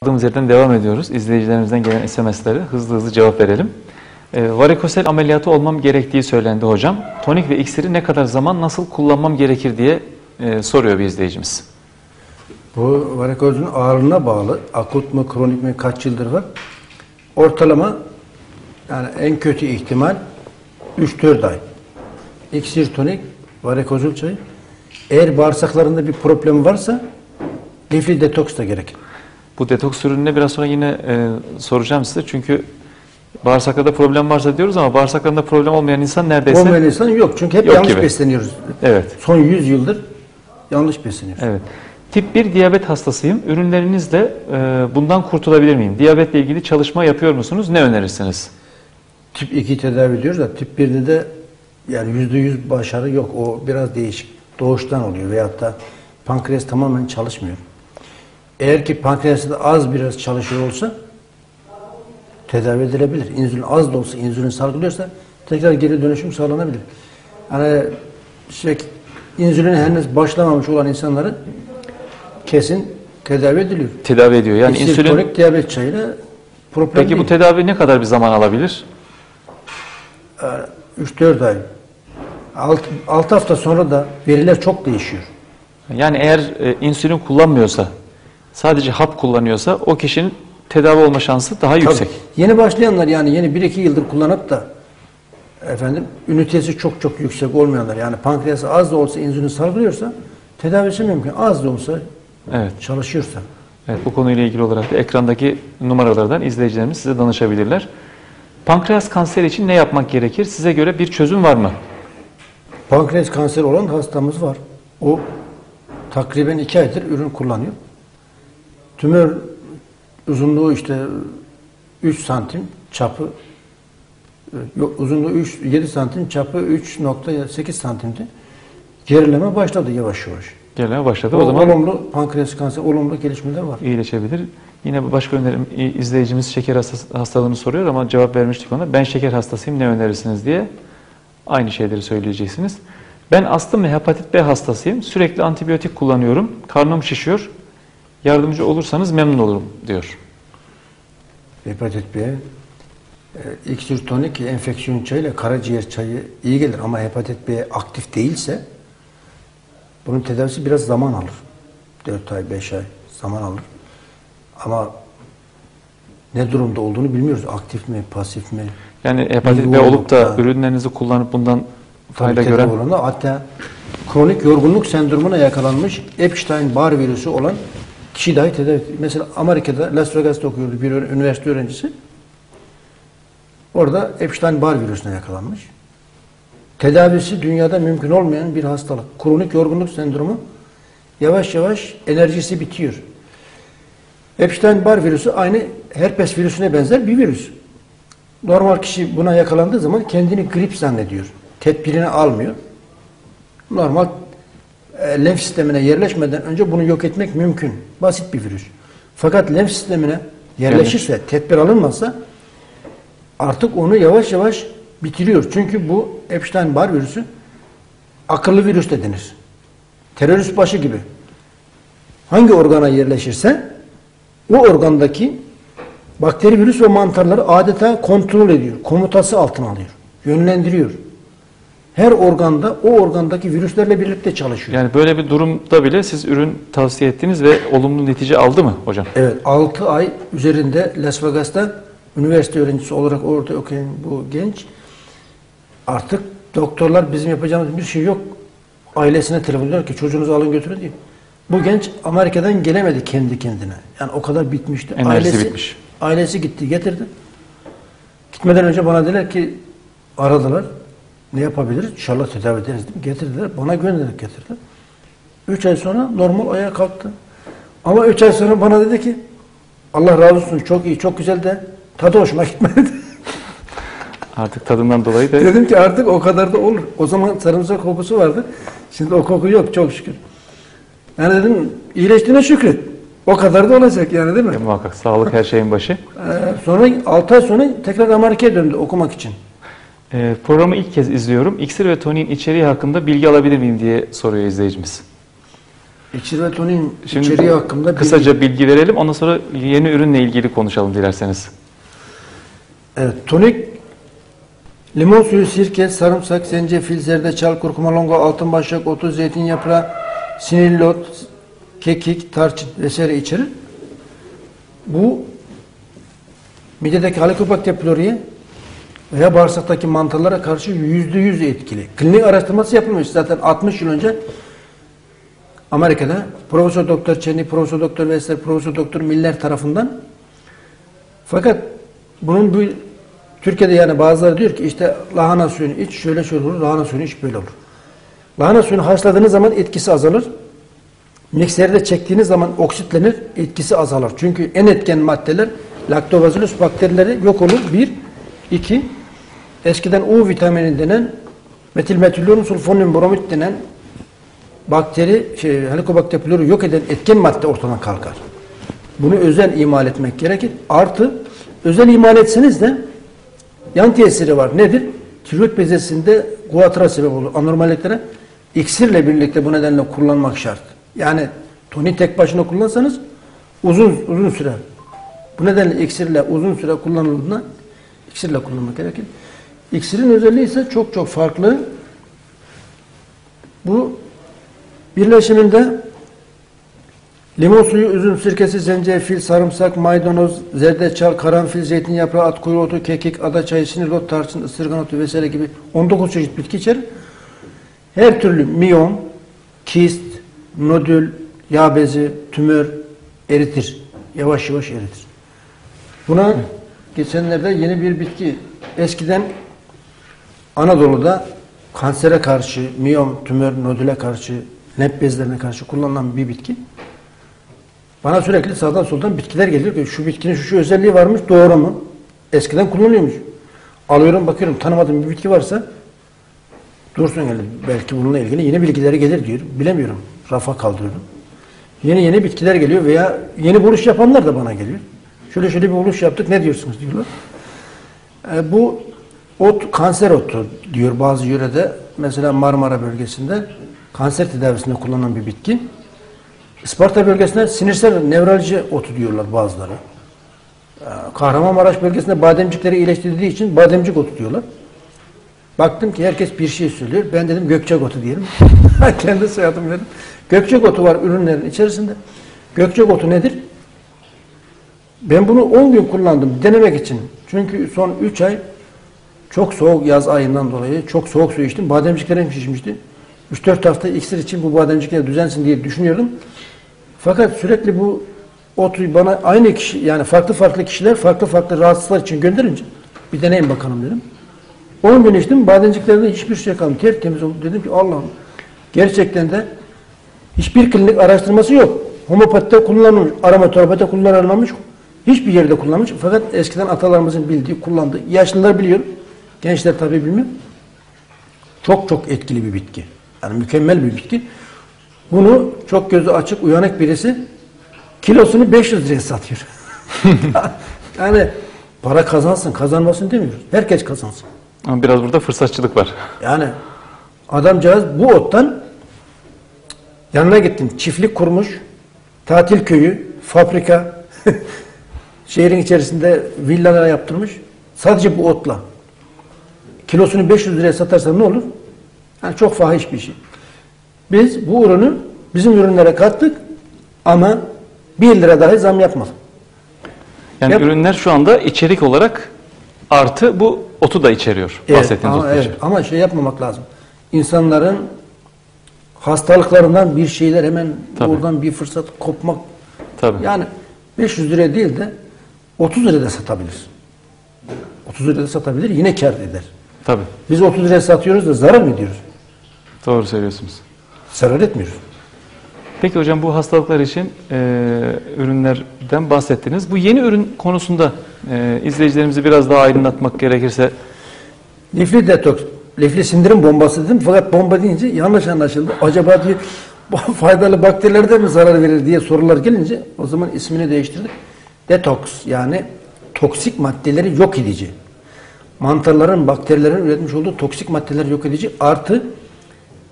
Kaldığımız yerden devam ediyoruz. İzleyicilerimizden gelen SMS'lere hızlı hızlı cevap verelim. E, varikosel ameliyatı olmam gerektiği söylendi hocam. Tonik ve iksiri ne kadar zaman nasıl kullanmam gerekir diye e, soruyor bir izleyicimiz. Bu varikozun ağırlığına bağlı. Akut mu, kronik mi, kaç yıldır var. Ortalama yani en kötü ihtimal 3-4 ay. İksir tonik, varikozul çayı. Eğer bağırsaklarında bir problem varsa lifli detoks da gerekir. Bu detoks ürününe biraz sonra yine e, soracağım size. Çünkü bağırsaklarda problem varsa diyoruz ama bağırsaklarında problem olmayan insan neredeyse... Olmayan insan yok. Çünkü hep Yok yanlış gibi. besleniyoruz. Evet. Son 100 yıldır yanlış besleniyoruz. Evet. Tip 1 diyabet hastasıyım. Ürünlerinizle e, bundan kurtulabilir miyim? Diyabetle ilgili çalışma yapıyor musunuz? Ne önerirsiniz? Tip 2 tedavi ediyoruz da tip 1'de de yani %100 başarı yok. O biraz değişik. Doğuştan oluyor veyahut da pankreas tamamen çalışmıyor. Eğer ki pankreası da az biraz çalışıyor olsa tedavi edilebilir. İnsülin az da olsa, insülin salgılıyorsa tekrar geri dönüşüm sağlanabilir. Hani şey, insülin henüz başlamamış olan insanların kesin tedavi ediliyor. Tedavi ediyor. Yani insülin... tonik, diyabet çayıyla problem Peki değil. bu tedavi ne kadar bir zaman alabilir? 3-4 ay. 6 hafta sonra da veriler çok değişiyor. Yani eğer e, insülin kullanmıyorsa, sadece hap kullanıyorsa o kişinin tedavi olma şansı daha yüksek. Tabii, yeni başlayanlar yani yeni 1-2 yıldır kullanıp da efendim ünitesi çok çok yüksek olmayanlar yani pankreası az da olsa insülin salgılıyorsa tedavisi mümkün. Az da olsa Evet. çalışıyorsa. Evet, bu konuyla ilgili olarak da ekrandaki numaralardan izleyicilerimiz size danışabilirler. Pankreas kanseri için ne yapmak gerekir? Size göre bir çözüm var mı? Pankreas kanseri olan hastamız var. O takriben 2 aydır ürün kullanıyor. Tümör uzunluğu işte 3 santim, çapı e, yok, uzunluğu 3, 7 santim, çapı 3.8 santimdi. Gerileme başladı yavaş yavaş. Gelmeye başladı. O, O zaman olumlu pankreas kanseri, olumlu gelişmeler var. iyileşebilir. Yine başka önerim izleyicimiz şeker hastalığını soruyor ama cevap vermiştik ona. Ben şeker hastasıyım ne önerirsiniz diye aynı şeyleri söyleyeceksiniz. Ben astım ve hepatit B hastasıyım. Sürekli antibiyotik kullanıyorum. Karnım şişiyor. Yardımcı olursanız memnun olurum diyor. Hepatit B, e, iksir tonik, enfeksiyon çayıyla karaciğer çayı iyi gelir ama hepatit B aktif değilse bunun tedavisi biraz zaman alır. 4 ay, 5 ay zaman alır. Ama ne durumda olduğunu bilmiyoruz. Aktif mi, pasif mi? Yani hepatit B olup da ürünlerinizi kullanıp bundan fayda gören olanı, hatta kronik yorgunluk sendromuna yakalanmış Epstein-Barr virüsü olan kişi dahi tedavi Mesela Amerika'da Las Vegas'ta okuyordu bir üniversite öğrencisi. Orada Epstein-Barr virüsüne yakalanmış. Tedavisi dünyada mümkün olmayan bir hastalık. Kronik yorgunluk sendromu yavaş yavaş enerjisi bitiyor. Epstein-Barr virüsü aynı herpes virüsüne benzer bir virüs. Normal kişi buna yakalandığı zaman kendini grip zannediyor. Tedbirini almıyor. Normal e, lenf sistemine yerleşmeden önce bunu yok etmek mümkün. Basit bir virüs. Fakat lenf sistemine yerleşirse, tedbir alınmazsa artık onu yavaş yavaş bitiriyor. Çünkü bu Epstein-Barr virüsü akıllı virüs de denir. Terörist başı gibi. Hangi organa yerleşirse o organdaki bakteri, virüs ve mantarları adeta kontrol ediyor. Komutası altına alıyor. Yönlendiriyor. Her organda o organdaki virüslerle birlikte çalışıyor. yani böyle bir durumda bile siz ürün tavsiye ettiniz ve olumlu netice aldı mı hocam? Evet 6 ay üzerinde Las Vegas'ta üniversite öğrencisi olarak orada okuyan bu genç artık doktorlar bizim yapacağımız bir şey yok. Ailesine telefon ediyor ki çocuğunuzu alın götürün diyor. Bu genç Amerika'dan gelemedi kendi kendine. Yani o kadar bitmişti. Enerjisi ailesi, bitmiş. Ailesi gitti getirdi. Gitmeden önce bana dediler ki aradılar. Ne yapabiliriz? İnşallah tedavi ederiz dedim. Getirdiler. Bana gönderip getirdiler. Üç ay sonra normal ayağa kalktı. Ama üç ay sonra bana dedi ki Allah razı olsun çok iyi çok güzel de tadı hoşuma gitmedi. Artık tadından dolayı da Dedim ki artık o kadar da olur. O zaman sarımsak kokusu vardı. Şimdi o koku yok çok şükür. Yani dedim iyileştiğine şükret. O kadar da olacak yani değil mi? E, muhakkak sağlık her şeyin başı. Ee, sonra 6 ay sonra tekrar Amerika'ya döndü okumak için. E, programı ilk kez izliyorum. İksir ve toniğin içeriği hakkında bilgi alabilir miyim diye soruyor izleyicimiz. İksir ve tonin Şimdi içeriği hakkında kısaca bilgi verelim. Ondan sonra yeni ürünle ilgili konuşalım dilerseniz. Evet, tonik limon suyu, sirke, sarımsak, zencefil, zerdeçal, kurkuma, longa, altın başak, otu, zeytin yaprağı, sinillot, kekik, tarçın vesaire içerir. Bu midedeki Helicobacter pylori'ye veya bağırsaktaki mantarlara karşı yüzde yüz etkili. Klinik araştırması yapılmış zaten 60 yıl önce Amerika'da Profesör Doktor Çenli, Profesör Doktor Vesler, Profesör Doktor Miller tarafından fakat bunun bu Türkiye'de yani bazıları diyor ki işte lahana suyunu iç şöyle şöyle olur, lahana suyunu iç böyle olur. Lahana suyunu haşladığınız zaman etkisi azalır. Mikserde çektiğiniz zaman oksitlenir, etkisi azalır. Çünkü en etken maddeler laktobazillus bakterileri yok olur. Bir, iki, eskiden U vitamini denen metilmetilyum sulfonium bromid denen bakteri, şey, Helicobacter pylori yok eden etken madde ortadan kalkar. Bunu özel imal etmek gerekir. Artı özel imal etseniz de yan tesiri var. Nedir? Tiroid bezesinde guatra sebep olur. Anormalliklere iksirle birlikte bu nedenle kullanmak şart. Yani toni tek başına kullansanız uzun uzun süre. Bu nedenle iksirle uzun süre kullanıldığında iksirle kullanmak gerekir. İksirin özelliği ise çok çok farklı. Bu birleşiminde limon suyu, üzüm sirkesi, zencefil, sarımsak, maydanoz, zerdeçal, karanfil, zeytin yaprağı, at kuyruğu otu, kekik, ada çayı, sinirlot, tarçın, ısırgan otu vesaire gibi 19 çeşit bitki içerir. Her türlü miyom, kist, nodül, yağ bezi, tümör eritir. Yavaş yavaş eritir. Buna geçenlerde yeni bir bitki eskiden Anadolu'da kansere karşı, miyom, tümör, nodüle karşı, nep bezlerine karşı kullanılan bir bitki. Bana sürekli sağdan soldan bitkiler geliyor ki şu bitkinin şu, şu özelliği varmış doğru mu? Eskiden kullanılıyormuş. Alıyorum bakıyorum tanımadığım bir bitki varsa dursun yani belki bununla ilgili yeni bilgileri gelir diyor. Bilemiyorum. Rafa kaldırıyorum. Yeni yeni bitkiler geliyor veya yeni buluş yapanlar da bana geliyor. Şöyle şöyle bir buluş yaptık ne diyorsunuz diyorlar. E, bu ot kanser otu diyor bazı yörede. Mesela Marmara bölgesinde kanser tedavisinde kullanılan bir bitki. Isparta bölgesinde sinirsel nevralji otu diyorlar bazıları. Ee, Kahramanmaraş bölgesinde bademcikleri iyileştirdiği için bademcik otu diyorlar. Baktım ki herkes bir şey söylüyor. Ben dedim gökçek otu diyelim. Kendi soyadım dedim. Gökçek otu var ürünlerin içerisinde. Gökçek otu nedir? Ben bunu 10 gün kullandım denemek için. Çünkü son 3 ay çok soğuk yaz ayından dolayı çok soğuk su içtim. Bademciklerim şişmişti. 3-4 hafta iksir için bu bademcikler düzensin diye düşünüyordum. Fakat sürekli bu otu bana aynı kişi yani farklı farklı kişiler farklı farklı rahatsızlıklar için gönderince bir deneyin bakalım dedim. 10 gün içtim bademciklerinde hiçbir şey kalmadı. Tertemiz oldu. Dedim ki Allah'ım gerçekten de hiçbir klinik araştırması yok. Homopatide kullanılmış, aromaterapide kullanılmamış, hiçbir yerde kullanılmış. Fakat eskiden atalarımızın bildiği, kullandığı, yaşlılar biliyor, gençler tabii bilmiyor. Çok çok etkili bir bitki. Yani mükemmel bir bitki. Bunu çok gözü açık, uyanık birisi kilosunu 500 liraya satıyor. yani para kazansın, kazanmasın demiyoruz. Herkes kazansın. Ama biraz burada fırsatçılık var. Yani adamcağız bu ottan yanına gittim. Çiftlik kurmuş, tatil köyü, fabrika, şehrin içerisinde villalar yaptırmış. Sadece bu otla. Kilosunu 500 liraya satarsan ne olur? Yani çok fahiş bir şey. Biz bu ürünü bizim ürünlere kattık ama 1 lira dahi zam yapmadık. Yani Yap- ürünler şu anda içerik olarak artı bu otu da içeriyor. Evet, bahsettiğiniz ama, evet, ama şey yapmamak lazım. İnsanların hastalıklarından bir şeyler hemen Tabii. oradan bir fırsat kopmak. Tabii. Yani 500 liraya değil de 30 liraya da satabilir. 30 liraya da satabilir yine kar eder. Tabii. Biz 30 liraya satıyoruz da zarar mı ediyoruz? Doğru söylüyorsunuz. Zarar etmiyoruz. Peki hocam bu hastalıklar için e, ürünlerden bahsettiniz. Bu yeni ürün konusunda e, izleyicilerimizi biraz daha aydınlatmak gerekirse Lifli detoks, lifli sindirim bombası dedim fakat bomba deyince yanlış anlaşıldı. Acaba diye faydalı bakterilerde mi zarar verir diye sorular gelince o zaman ismini değiştirdik. Detoks yani toksik maddeleri yok edici. Mantarların, bakterilerin üretmiş olduğu toksik maddeleri yok edici artı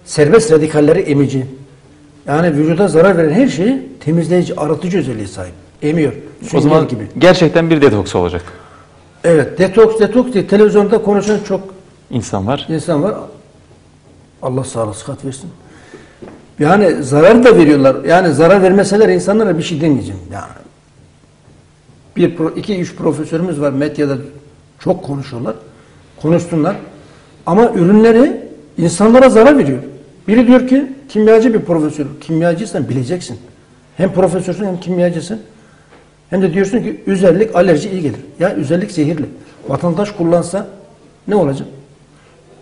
serbest radikalleri emici. Yani vücuda zarar veren her şeyi temizleyici, arıtıcı özelliği sahip. Emiyor. O zaman gibi. gerçekten bir detoks olacak. Evet, detoks detoks diye televizyonda konuşan çok İnsan var. insan var. Allah sağlık sıhhat versin. Yani zarar da veriyorlar. Yani zarar vermeseler insanlara bir şey demeyeceğim. Yani bir, iki, üç profesörümüz var medyada çok konuşuyorlar. Konuşsunlar. Ama ürünleri insanlara zarar veriyor. Biri diyor ki kimyacı bir profesör. Kimyacıysan bileceksin. Hem profesörsün hem kimyacısın. Hem de diyorsun ki özellik alerji iyi gelir. Ya özellik zehirli. Vatandaş kullansa ne olacak?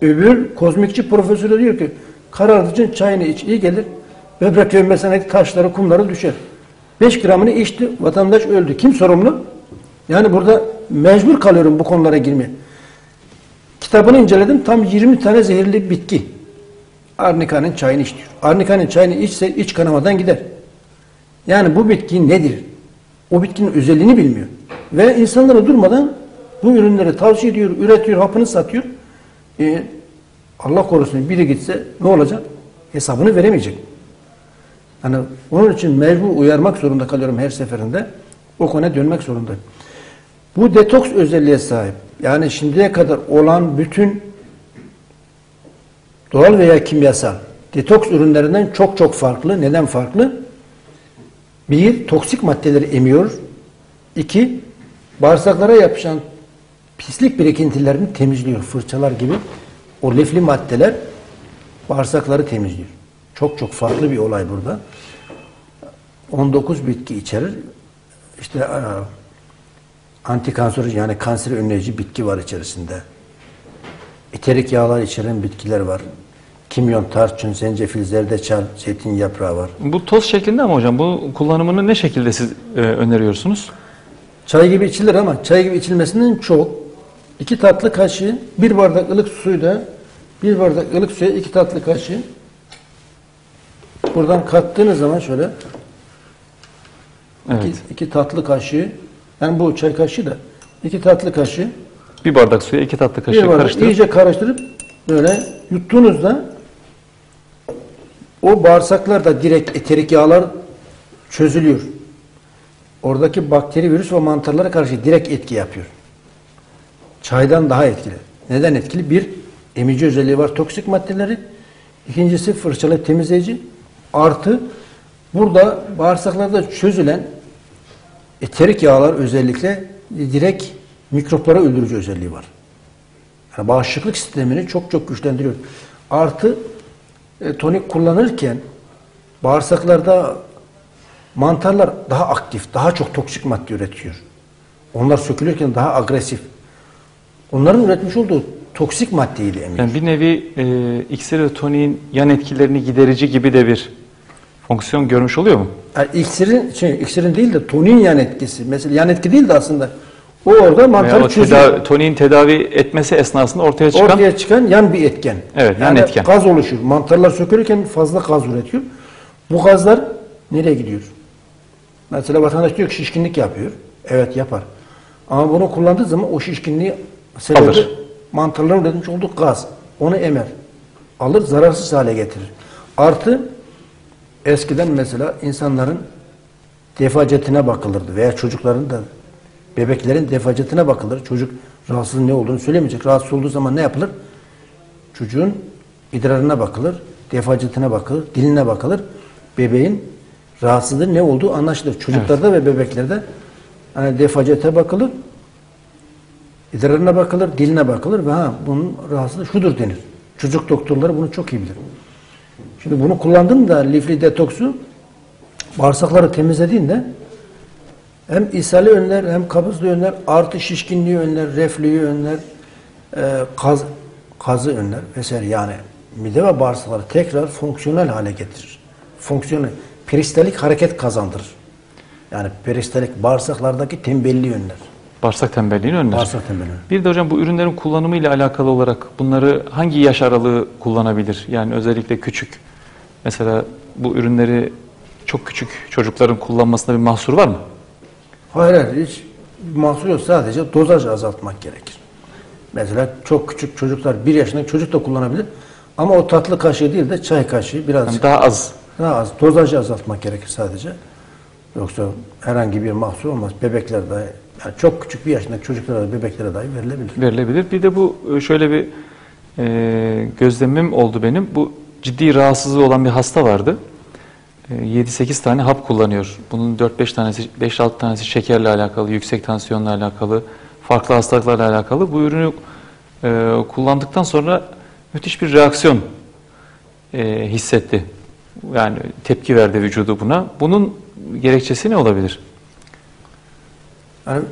Öbür kozmikçi profesörü diyor ki karartıcın çayını iç iyi gelir. Böbrek dönmesine taşları kumları düşer. 5 gramını içti vatandaş öldü. Kim sorumlu? Yani burada mecbur kalıyorum bu konulara girmeye. Kitabını inceledim tam 20 tane zehirli bitki. Arnika'nın çayını iç diyor. Arnika'nın çayını içse iç kanamadan gider. Yani bu bitki nedir? O bitkinin özelliğini bilmiyor. Ve insanlara durmadan bu ürünleri tavsiye ediyor, üretiyor, hapını satıyor. E, Allah korusun biri gitse ne olacak? Hesabını veremeyecek. Yani onun için mecbur uyarmak zorunda kalıyorum her seferinde. O konuya dönmek zorundayım. Bu detoks özelliğe sahip. Yani şimdiye kadar olan bütün doğal veya kimyasal detoks ürünlerinden çok çok farklı. Neden farklı? Bir, toksik maddeleri emiyor. İki, bağırsaklara yapışan pislik birikintilerini temizliyor. Fırçalar gibi. O lifli maddeler bağırsakları temizliyor. Çok çok farklı bir olay burada. 19 bitki içerir. İşte antikanserojen yani kanseri önleyici bitki var içerisinde. Eterik yağlar içeren bitkiler var. Kimyon, tarçın, zencefil, zerdeçal, zeytin yaprağı var. Bu toz şeklinde ama hocam bu kullanımını ne şekilde siz e, öneriyorsunuz? Çay gibi içilir ama çay gibi içilmesinden çok iki tatlı kaşığı bir bardak ılık suyla bir bardak ılık suya iki tatlı kaşığı buradan kattığınız zaman şöyle Evet. iki, iki tatlı kaşığı yani bu çay kaşığı da iki tatlı kaşığı Bir bardak suya iki tatlı kaşığı bir bardak karıştırıp iyice karıştırıp böyle yuttuğunuzda o bağırsaklarda direkt eterik yağlar çözülüyor. Oradaki bakteri, virüs ve mantarlara karşı direkt etki yapıyor. Çaydan daha etkili. Neden etkili? Bir, emici özelliği var toksik maddeleri. İkincisi fırçalı temizleyici. Artı burada bağırsaklarda çözülen eterik yağlar özellikle direkt mikroplara öldürücü özelliği var. Yani bağışıklık sistemini çok çok güçlendiriyor. Artı e, tonik kullanırken bağırsaklarda mantarlar daha aktif, daha çok toksik madde üretiyor. Onlar sökülürken daha agresif. Onların üretmiş olduğu toksik maddeyi de emiyor. yani bir nevi e, iksir ve toniğin yan etkilerini giderici gibi de bir fonksiyon görmüş oluyor mu? Yani iksirin, şey, iksirin değil de tonin yan etkisi. Mesela yan etki değil de aslında o orada mantarı o çözüyor. tedavi, toniğin tedavi etmesi esnasında ortaya çıkan Ortaya çıkan yan bir etken. Evet, yan yani etken. Gaz oluşur. Mantarlar sökülürken fazla gaz üretiyor. Bu gazlar nereye gidiyor? Mesela vatandaş diyor ki şişkinlik yapıyor. Evet yapar. Ama bunu kullandığı zaman o şişkinliği sebebi Alır. mantarların üretmiş olduğu gaz. Onu emer. Alır zararsız hale getirir. Artı eskiden mesela insanların defacetine bakılırdı veya çocukların da bebeklerin defacetine bakılır. Çocuk rahatsızlığın ne olduğunu söylemeyecek. Rahatsız olduğu zaman ne yapılır? Çocuğun idrarına bakılır, defacetine bakılır, diline bakılır. Bebeğin rahatsızlığı ne olduğu anlaşılır. Çocuklarda ve bebeklerde hani defacete bakılır, idrarına bakılır, diline bakılır ve ha bunun rahatsızlığı şudur denir. Çocuk doktorları bunu çok iyi bilir. Şimdi bunu kullandığında lifli detoksu bağırsakları temizlediğinde hem ishali önler hem kabızlığı önler artı şişkinliği önler, reflüyü önler, e, kaz, kazı önler vesaire yani mide ve bağırsakları tekrar fonksiyonel hale getirir. Fonksiyonel, peristelik hareket kazandırır. Yani peristelik bağırsaklardaki tembelliği önler. bağırsak tembelliğini önler. Bağırsak tembelliği. Bir de hocam bu ürünlerin kullanımı ile alakalı olarak bunları hangi yaş aralığı kullanabilir? Yani özellikle küçük mesela bu ürünleri çok küçük çocukların kullanmasında bir mahsur var mı? Hayır hayır hiç mahsur yok sadece dozaj azaltmak gerekir. Mesela çok küçük çocuklar bir yaşındaki çocuk da kullanabilir ama o tatlı kaşığı değil de çay kaşığı biraz Yani daha az Daha az. Dozajı azaltmak gerekir sadece. Yoksa herhangi bir mahsur olmaz. Bebekler dahi, yani çok küçük bir yaşındaki çocuklara da bebeklere dahi verilebilir. verilebilir. Bir de bu e, şöyle bir e, gözlemim oldu benim. Bu ciddi rahatsızlığı olan bir hasta vardı. E, 7-8 tane hap kullanıyor. Bunun 4-5 tanesi, 5-6 tanesi şekerle alakalı, yüksek tansiyonla alakalı, farklı hastalıklarla alakalı. Bu ürünü e, kullandıktan sonra müthiş bir reaksiyon e, hissetti. Yani tepki verdi vücudu buna. Bunun gerekçesi ne olabilir? Yani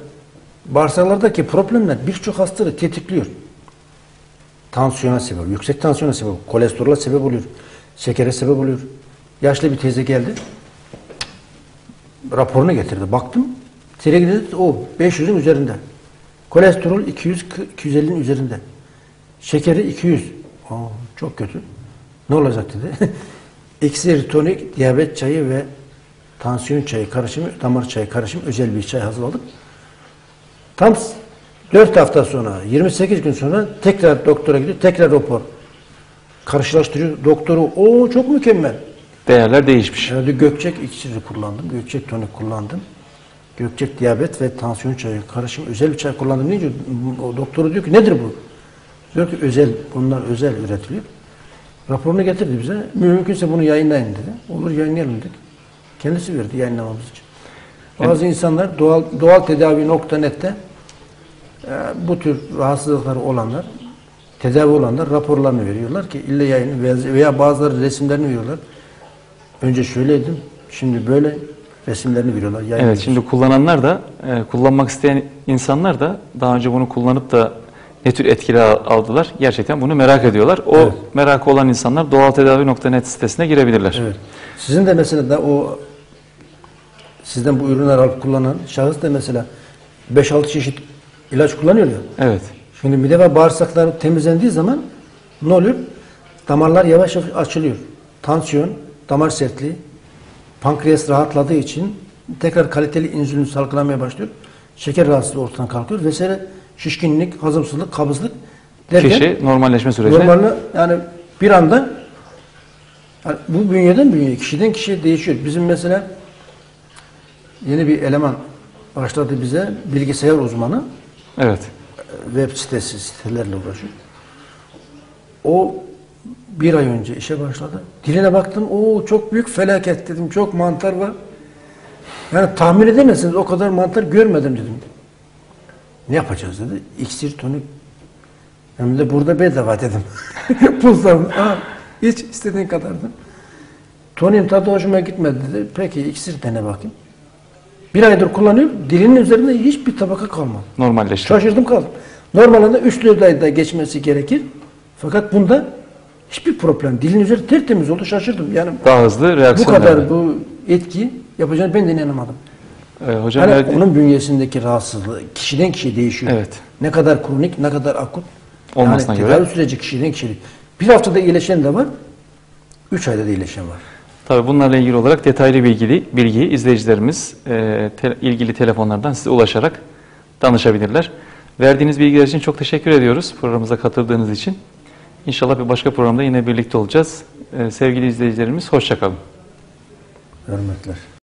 bağırsaklardaki problemler birçok hastalığı tetikliyor. Tansiyona sebep yüksek tansiyona sebep kolesterola sebep oluyor, şekere sebep oluyor. Yaşlı bir teyze geldi, raporunu getirdi. Baktım, trigliserit o 500'ün üzerinde. Kolesterol 200 250'nin üzerinde. Şekeri 200. Aa, çok kötü. Ne olacak dedi. İksir, tonik, diyabet çayı ve tansiyon çayı karışımı, damar çayı karışımı özel bir çay hazırladık. Tam 4 hafta sonra, 28 gün sonra tekrar doktora gidiyor, tekrar rapor. Karşılaştırıyor. Doktoru, o çok mükemmel. Değerler değişmiş. Herhalde Gökçek iksiri kullandım, Gökçek tonik kullandım. Gökçek diyabet ve tansiyon çayı karışım özel bir çay kullandım deyince o doktoru diyor ki nedir bu? Diyor ki özel, bunlar özel üretiliyor. Raporunu getirdi bize. Mümkünse bunu yayınlayın dedi. Olur yayınlayalım dedik. Kendisi verdi yayınlamamız için. Bazı insanlar doğal doğal tedavi.net'te e, bu tür rahatsızlıkları olanlar tedavi olanlar raporlarını veriyorlar ki ille yayını veya- bazıları resimlerini veriyorlar. Önce şöyleydim, şimdi böyle resimlerini veriyorlar. Evet, yayınlıyorlar. şimdi kullananlar da, e, kullanmak isteyen insanlar da daha önce bunu kullanıp da ne tür etkiler al- aldılar gerçekten bunu merak ediyorlar. O Evet. merakı olan insanlar doğaltedavi.net sitesine girebilirler. Evet. Sizin de mesela da o sizden bu ürünler alıp kullanan şahıs da mesela 5-6 çeşit ilaç kullanıyor ya. Evet. Şimdi mide ve bağırsaklar temizlendiği zaman ne oluyor? Damarlar yavaş yavaş açılıyor. Tansiyon, damar sertliği, pankreas rahatladığı için tekrar kaliteli insülin salgılamaya başlıyor. Şeker rahatsızlığı ortadan kalkıyor vesaire. Şişkinlik, hazımsızlık, kabızlık derken Kişi normalleşme süreci. Normalde yani bir anda yani bu bünyeden bünyeye, kişiden kişiye değişiyor. Bizim mesela yeni bir eleman başladı bize, bilgisayar uzmanı, Evet. web sitesi, sitelerle uğraşıyor. O bir ay önce işe başladı. Diline baktım, o çok büyük felaket dedim, çok mantar var. Yani tahmin edemezsiniz, o kadar mantar görmedim dedim. Ne yapacağız dedi. İksir tonik hem de burada bedava dedim. Bulsam, al, iç istediğin kadar da. Tonin tadı hoşuma gitmedi dedi. Peki iksir dene bakayım. Bir aydır kullanıyorum. Dilinin üzerinde hiçbir tabaka kalmadı. Normalleşti. Şaşırdım kaldım. Normalde üçlü da geçmesi gerekir. Fakat bunda hiçbir problem. Dilin üzeri tertemiz oldu. Şaşırdım. Yani Daha hızlı bu reaksiyon kadar verdi. bu etki yapacağını ben de inanamadım. Ee, hocam Hani verdi- onun bünyesindeki rahatsızlığı kişiden kişiye değişiyor. Evet. Ne kadar kronik, ne kadar akut. Olmasına yani göre. tedavi süreci kişiden kişiye. Bir haftada iyileşen de var, üç ayda da iyileşen var. Tabii bunlarla ilgili olarak detaylı bilgili bilgiyi izleyicilerimiz e, te- ilgili telefonlardan size ulaşarak danışabilirler. Verdiğiniz bilgiler için çok teşekkür ediyoruz programımıza katıldığınız için. İnşallah bir başka programda yine birlikte olacağız. E, sevgili izleyicilerimiz hoşçakalın. Hürmetler.